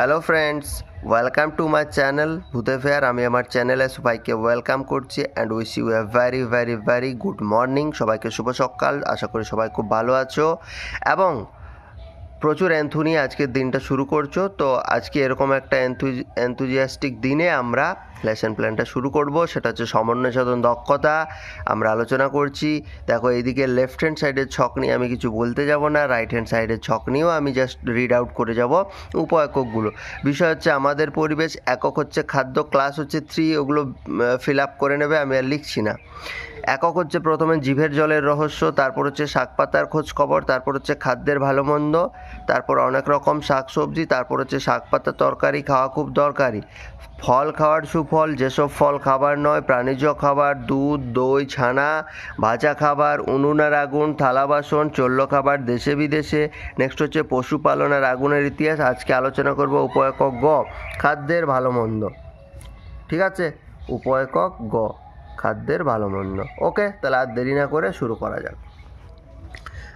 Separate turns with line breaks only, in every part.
Hello friends welcome to my channel ভূতে ফেয়ার আমি আমার চ্যানেলে সবাইকে ওয়েলকাম করছি and wish you a very very very good morning সবাইকে শুভ সকাল। আশা করি সবাই খুব ভালো আছো। এবং প্রচুর অ্যান্থুনি আজকের দিনটা শুরু করছ, তো আজকে এরকম একটা অ্যান্থুজিয়াস্টিক দিনে আমরা লেসন প্ল্যানটা শুরু করব। সেটা হচ্ছে সমন্বয় সাধন দক্ষতা, আমরা আলোচনা করছি। দেখো, এইদিকে লেফট হ্যান্ড সাইডের ছক নিয়ে আমি কিছু বলতে যাব না রাইট হ্যান্ড সাইডের ছক নিয়েও আমি জাস্ট রিড আউট করে যাব উপএককগুলো বিষয় হচ্ছে আমাদের পরিবেশ, একক হচ্ছে খাদ্য ক্লাস হচ্ছে থ্রি ওগুলো ফিল আপ করে নেবে, আমি আর লিখছি না। একক হচ্ছে প্রথমে জিভের জলের রহস্য, তারপর হচ্ছে শাক পাতার খোঁজ খবর তারপর হচ্ছে খাদ্যের ভালো মন্দ, তারপর অনেক রকম শাক সবজি তারপর হচ্ছে শাক পাতা তরকারি খাওয়া খুব দরকারি। ফল খাওয়ার সুফল, যেসব ফল খাবার নয়, প্রাণীজ খাবার, দুধ, দই, ছানা, ভাজা খাবার, উনুনের আগুন, থালা বাসন, চল্ল খাবার, দেশে বিদেশে। নেক্সট হচ্ছে পশুপালন আর আগুনের ইতিহাস। আজকে আলোচনা করব উপএকক গ, খাদ্যের ভালো মন্দ। ঠিক আছে? উপএকক গ। খাদ্যের ভালো মন্দ। ওকে তাহলে আর দেরি না করে শুরু করা যাক।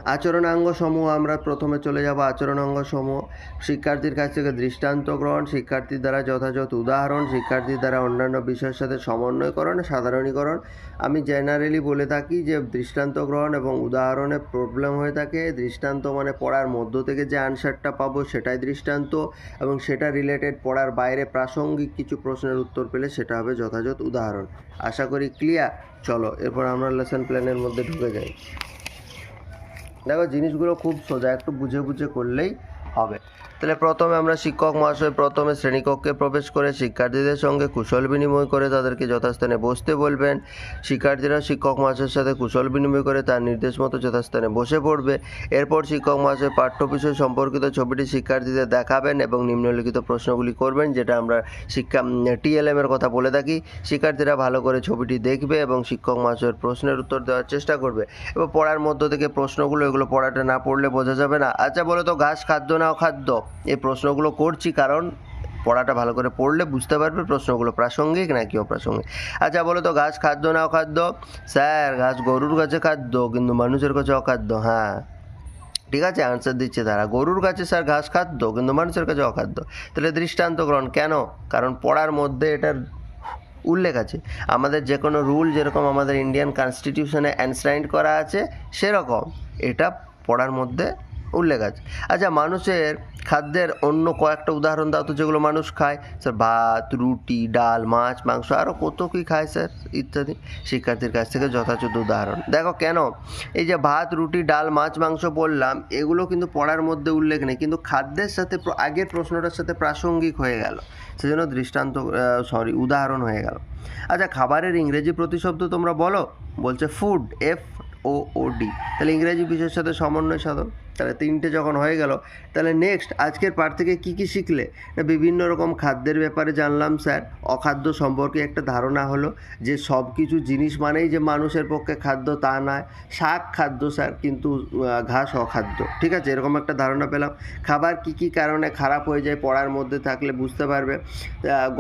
আচরণাঙ্গ সমূহ আমরা প্রথমে চলে যাব আচরণাঙ্গ সমূহ শিক্ষার্থীর কাছ থেকে দৃষ্টান্ত গ্রহণ, শিক্ষার্থীর দ্বারা যথাযথ উদাহরণ, শিক্ষার্থীর দ্বারা অন্যান্য বিষয়ের সাথে সমন্বয়করণ, সাধারণীকরণ। আমি জেনারেলি বলে থাকি যে, দৃষ্টান্ত গ্রহণ এবং উদাহরণে প্রবলেম হয়ে থাকে। দৃষ্টান্ত মানে পড়ার মধ্য থেকে যে আনসারটা পাবো, সেটাই দৃষ্টান্ত এবং সেটা রিলেটেড পড়ার বাইরে প্রাসঙ্গিক কিছু প্রশ্নের উত্তর পেলে সেটা হবে যথাযথ উদাহরণ। আশা করি ক্লিয়ার চলো, এরপর আমরা লেসন প্ল্যানের মধ্যে ঢুকে যাই। দেখো জিনিসগুলো খুব সোজা একটু বুঝে বুঝে করলেই হবে। তাহলে প্রথমে আমরা শিক্ষক মহাশয় প্রথমে শ্রেণীকক্ষে প্রবেশ করে শিক্ষার্থীদের সঙ্গে কুশল বিনিময় করে তাদেরকে যথাস্থানে বসতে বলবেন। শিক্ষার্থীরা শিক্ষক মহাশয়ের সাথে কুশল বিনিময় করে তার নির্দেশ মতো যথাস্থানে বসে পড়বে। এরপর শিক্ষক মহাশয় পাঠ্য বিষয় সম্পর্কিত ছবিটি শিক্ষার্থীদের দেখাবেন এবং নিম্নলিখিত প্রশ্নগুলি করবেন, যেটা আমরা শিক্ষা টিএলএম এর কথা বলে থাকি। শিক্ষার্থীরা ভালো করে ছবিটি দেখবে এবং শিক্ষক মহাশয়ের প্রশ্নের উত্তর দেওয়ার চেষ্টা করবে। এবং পড়ার মধ্য থেকে প্রশ্নগুলো, এগুলো পড়াটা না পড়লে বোঝা যাবে না। আচ্ছা বলো তো, ঘাস খাদ্য না অখাদ্য এই প্রশ্নগুলো করছি কারণ পড়াটা ভালো করে পড়লে বুঝতে পারবে প্রশ্নগুলো প্রাসঙ্গিক নাকি অপ্রাসঙ্গিক। আচ্ছা বলো তো ঘাস খাদ্য না অখাদ্য? স্যার ঘাস গরুর কাছে খাদ্য, কিন্তু মানুষের কাছে অখাদ্য হ্যাঁ। ঠিক আছে আনসার দিচ্ছে তারা গরুর কাছে স্যার ঘাস খাদ্য, কিন্তু মানুষের কাছে অখাদ্য। তাহলে দৃষ্টান্ত গ্রহণ, কেন? কারণ পড়ার মধ্যে এটার উল্লেখ আছে। আমাদের যে কোনো রুল যেরকম আমাদের ইন্ডিয়ান কনস্টিটিউশনে অ্যানসাইন্ড করা আছে, সেরকম। এটা পড়ার মধ্যে উল্লেখ আছে। আচ্ছা মানুষের খাদ্যের অন্য কয়েকটা উদাহরণ দাও তো, যেগুলো মানুষ খায়। স্যার, ভাত, রুটি, ডাল, মাছ, মাংস আরও কত কী খায় স্যার, ইত্যাদি। শিক্ষার্থীর কাছ থেকে যথাযথ উদাহরণ। দেখো, কেন? এই যে ভাত, রুটি, ডাল, মাছ, মাংস বললাম, এগুলো কিন্তু পড়ার মধ্যে উল্লেখ নেই, কিন্তু খাদ্যের সাথে আগের প্রশ্নটার সাথে প্রাসঙ্গিক হয়ে গেল। সেজন্য দৃষ্টান্ত সরি উদাহরণ হয়ে গেল। আচ্ছা খাবারের ইংরেজি প্রতিশব্দ তোমরা বলো, বলছে food F O O D. তাহলে ইংরেজি বিষয়ের সাথে সমন্বয় সাধন। তাহলে তিনটে যখন হয়ে গেল, তাহলে নেক্সট আজকের পাঠ থেকে কি কি শিখলে? না, বিভিন্ন রকম খাদ্যের ব্যাপারে জানলাম স্যার। অখাদ্য সম্পর্কে একটা ধারণা হলো যে সব কিছু জিনিস মানেই যে মানুষের পক্ষে খাদ্য তা নয়। শাক খাদ্য স্যার, কিন্তু ঘাস অখাদ্য। ঠিক আছে? এরকম একটা ধারণা পেলাম। খাবার কি কি কারণে খারাপ হয়ে যায় পড়ার মধ্যে থাকলে বুঝতে পারবে।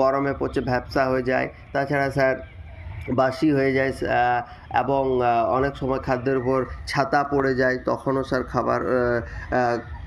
গরমে পচে ভ্যাপসা হয়ে যায়। তাছাড়া স্যার বাসি হয়ে যায় এবং অনেক সময় খাদ্যের উপর ছাতা পড়ে যায় তখনও স্যার খাবার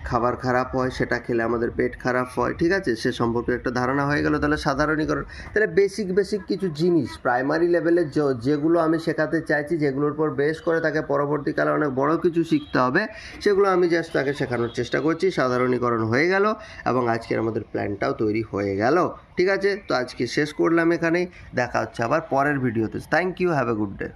খাবার খারাপ হয়, সেটা খেলে আমাদের পেট খারাপ হয়, ঠিক আছে? সে সম্পর্কে একটা ধারণা হয়ে গেল, তাহলে সাধারণীকরণ। তাহলে বেসিক বেসিক কিছু জিনিস প্রাইমারি লেভেলে যেগুলো আমি শেখাতে চাইছি, যেগুলোর উপর বেশ করে তাকে পরবর্তীকালে অনেক বড় কিছু শিখতে হবে, সেগুলো আমি জাস্ট তাকে শেখানোর চেষ্টা করছি, সাধারণীকরণ হয়ে গেল এবং আজকের আমাদের প্ল্যানটাও তৈরি হয়ে গেল, ঠিক আছে? তো আজকে শেষ করলাম এখানেই, দেখা হচ্ছে আবার পরের ভিডিওতে thank you have a good day